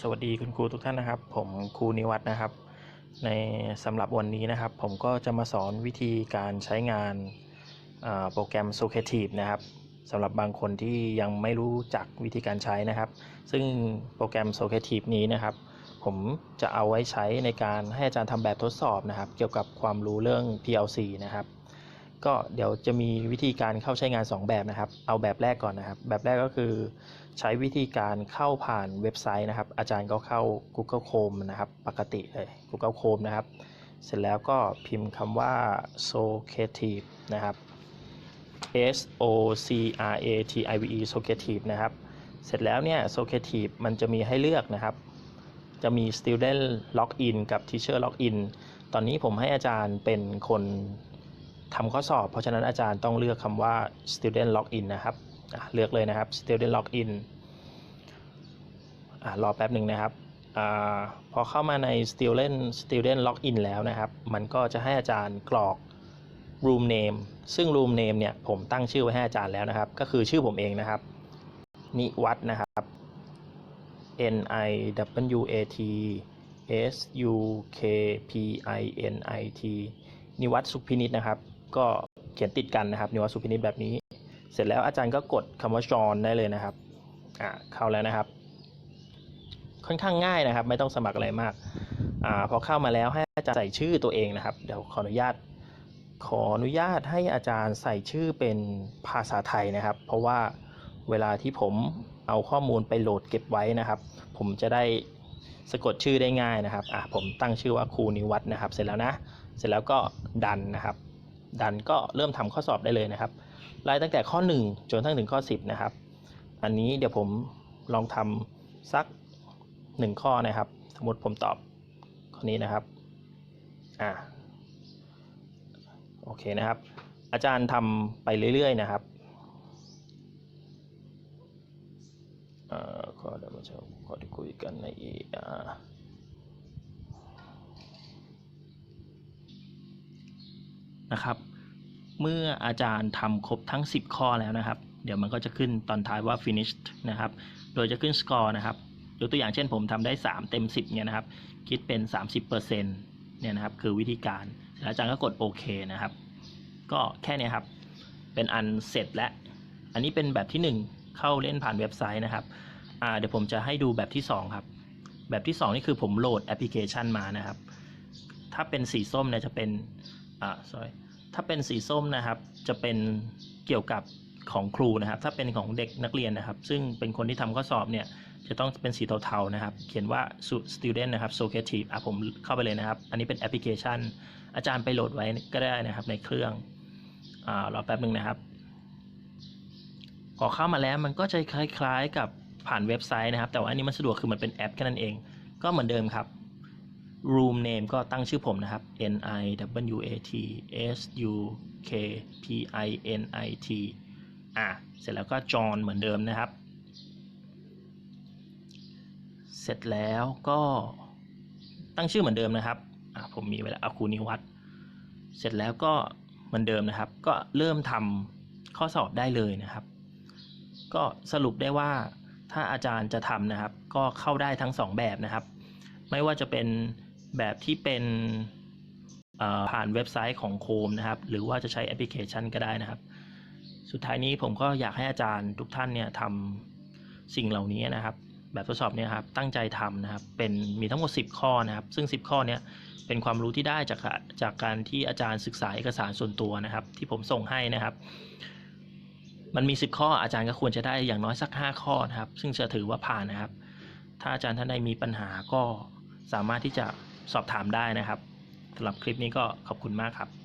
สวัสดีคุณครูทุกท่านนะครับ ผมครูนิวัฒนะครับ ในสำหรับวันนี้นะครับ ผมก็จะมาสอนวิธีการใช้งานโปรแกรม Socrative นะครับสำหรับบางคนที่ยังไม่รู้จักวิธีการใช้นะครับ ซึ่งโปรแกรม Socrative นี้นะครับ ผมจะเอาไว้ใช้ในการให้อาจารย์ทำแบบทดสอบนะครับ เกี่ยวกับความรู้เรื่อง PLC นะครับ ก็เดี๋ยวจะมีวิธีการเข้าใช้งาน 2 แบบนะครับ เอาแบบแรกก่อนนะครับ แบบแรกก็คือ ใช้วิธีการเข้าผ่านเว็บไซต์นะครับ อาจารย์ก็เข้า Google Chrome นะครับ ปกติเลย Google Chrome นะครับ เสร็จแล้วก็พิมพ์คำว่า Socrative นะครับ S O C R A T I V E Socrative นะครับ เสร็จแล้วเนี่ย Socrative มันจะมีให้เลือกนะครับ จะมี Student Login กับ Teacher Login ตอนนี้ผมให้อาจารย์เป็นคน ทำข้อสอบ เพราะฉะนั้นอาจารย์ต้องเลือกคำว่า student login นะครับเลือกเลยนะครับ student login อรอแป๊บหนึ่งนะครับอพอเข้ามาใน student student login แล้วนะครับ มันก็จะให้อาจารย์กรอก room name ซึ่ง room name เนี่ยผมตั้งชื่อไว้ให้อาจารย์แล้วนะครับ ก็คือชื่อผมเองนะครับ นิวัฒนะครับ N I W A T S U K P I N I T นิวัฒน์สุขพินิษนะครับ ก็เขียนติดกันนะครับนิวัฒน์สุพินิษแบบนี้ เสร็จแล้วอาจารย์ก็กดคำว่า join ได้เลยนะครับอ่าเข้าแล้วนะครับ ค่อนข้างง่ายนะครับ ไม่ต้องสมัครอะไรมากอ่าพอเข้ามาแล้วให้อาจารย์ใส่ชื่อตัวเองนะครับเดี๋ยวขออนุญาต ขออนุญาตให้อาจารย์ใส่ชื่อเป็นภาษาไทยนะครับ เพราะว่าเวลาที่ผมเอาข้อมูลไปโหลดเก็บไว้นะครับ ผมจะได้สะกดชื่อได้ง่ายนะครับ อะผมตั้งชื่อว่าครูนิวัฒนะครับ เสร็จแล้วนะ เสร็จแล้วก็ดันนะครับ ดันก็เริ่มทำข้อสอบได้เลยนะครับไล่ตั้งแต่ข้อ 1 จนทั้งถึงข้อ 10 นะครับ อันนี้เดี๋ยวผมลองทำสัก 1 ข้อนะครับ สมมติผมตอบข้อนี้นะครับอ่าโอเคนะครับ อาจารย์ทำไปเรื่อย ๆ นะครับเอ่อขอเดี๋ยวมาเช้าขอได้คุยกันใน ER นะครับ เมื่ออาจารย์ทำครบทั้ง 10 ข้อแล้วนะครับ เดี๋ยวมันก็จะขึ้นตอนท้ายว่า finished นะครับ โดยจะขึ้น score นะครับยกตัวอย่างเช่นผมทำได้ 3 เต็ม 10เนี่ยนะครับ คิดเป็น 30%เนี่ยนะครับ คือวิธีการอาจารย์ก็กดโอเคนะครับ ก็แค่นี้ครับ เป็นอันเสร็จแล้วอันนี้เป็นแบบที่ 1 เข้าเล่นผ่านเว็บไซต์นะครับเดี๋ยวผมจะให้ดูแบบที่ 2 ครับ แบบที่ 2 นี่คือผมโหลดแอปพลิเคชันมานะครับ ถ้าเป็นสีส้มเนี่ยจะเป็น อ่า sorry ถ้าเป็นสีส้มนะครับ จะเป็นเกี่ยวกับของครูนะครับ ถ้าเป็นของเด็กนักเรียนนะครับ ซึ่งเป็นคนที่ทำข้อสอบเนี่ย จะต้องเป็นสีเทาๆนะครับ เขียนว่า student นะครับ Socrative อะผมเข้าไปเลยนะครับ อันนี้เป็นแอปพลิเคชัน อาจารย์ไปโหลดไว้ก็ได้นะครับในเครื่องอ่ารอแป๊บหนึ่งนะครับพอเข้ามาแล้วมันก็จะคล้ายๆ กับผ่านเว็บไซต์นะครับ แต่ว่าอันนี้มันสะดวกคือมันเป็นแอปแค่นั้นเอง ก็เหมือนเดิมครับ room name ก็ตั้งชื่อผมนะครับ N I W A T S U K P I N I T อะ เสร็จแล้วก็ John เหมือนเดิมนะครับ เสร็จแล้วก็ตั้งชื่อเหมือนเดิมนะครับ อะ ผมมีไว้แล้วอาคูนิวัตเสร็จแล้วก็เหมือนเดิมนะครับ ก็เริ่มทำข้อสอบได้เลยนะครับ ก็สรุปได้ว่าถ้าอาจารย์จะทำนะครับ ก็เข้าได้ทั้งสองแบบนะครับ ไม่ว่าจะเป็น แบบที่เป็นผ่านเว็บไซต์ของโคมนะครับ หรือว่าจะใช้แอปพลิเคชันก็ได้นะครับ สุดท้ายนี้ผมก็อยากให้อาจารย์ทุกท่านเนี่ยทำสิ่งเหล่านี้นะครับ แบบทดสอบเนี่ยครับตั้งใจทำนะครับ เป็นมีทั้งหมด 10 ข้อนะครับ ซึ่ง 10 ข้อเนี้ยเป็นความรู้ที่ได้จากจากการที่อาจารย์ศึกษาเอกสารส่วนตัวนะครับ ที่ผมส่งให้นะครับ มันมี 10 ข้ออาจารย์ก็ควรจะได้อย่างน้อยสัก 5 ข้อนะครับ ซึ่งจะถือว่าผ่านนะครับ ถ้าอาจารย์ท่านใดมีปัญหาก็สามารถที่จะ สอบถามได้นะครับสำหรับคลิปนี้ก็ขอบคุณมากครับ